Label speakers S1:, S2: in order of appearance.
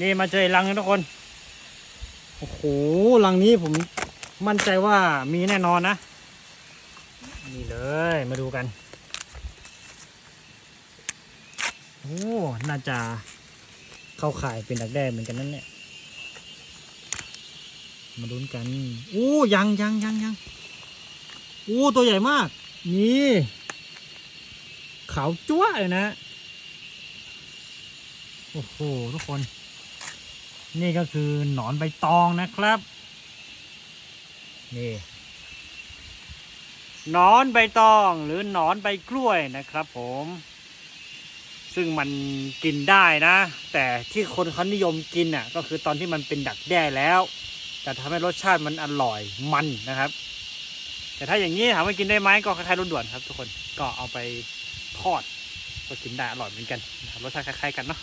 S1: นี่มาเจอรังนึงทุกคน โอ้โหรังนี้ผมมั่นใจว่ามีแน่นอนนะ นี่เลยมาดูกัน โอ้น่าจะเข้าข่ายเป็นดักแด้เหมือนกันนั่นแหละมาลุ้นกันโอ้ยังยังยังยังโอ้ตัวใหญ่มาก นี่ขาวจ้วเลยนะ โอ้โห ทุกคน นี่ก็คือหนอนใบตองนะครับ นี่หนอนใบตองหรือหนอนใบกล้วยนะครับ ผม ซึ่งมันกินได้นะ แต่ที่คนเขานิยมกินอะ ก็คือตอนที่มันเป็นดักแด้แล้ว แต่ทำให้รสชาติมันอร่อยมันนะครับ แต่ถ้าอย่างนี้ถามว่ากินได้ไหมก็คล้ายๆรสด่วนครับ ทุกคนก็เอาไปทอดก็กินได้อร่อยเหมือนกันรสชาติคล้ายๆกันเนาะ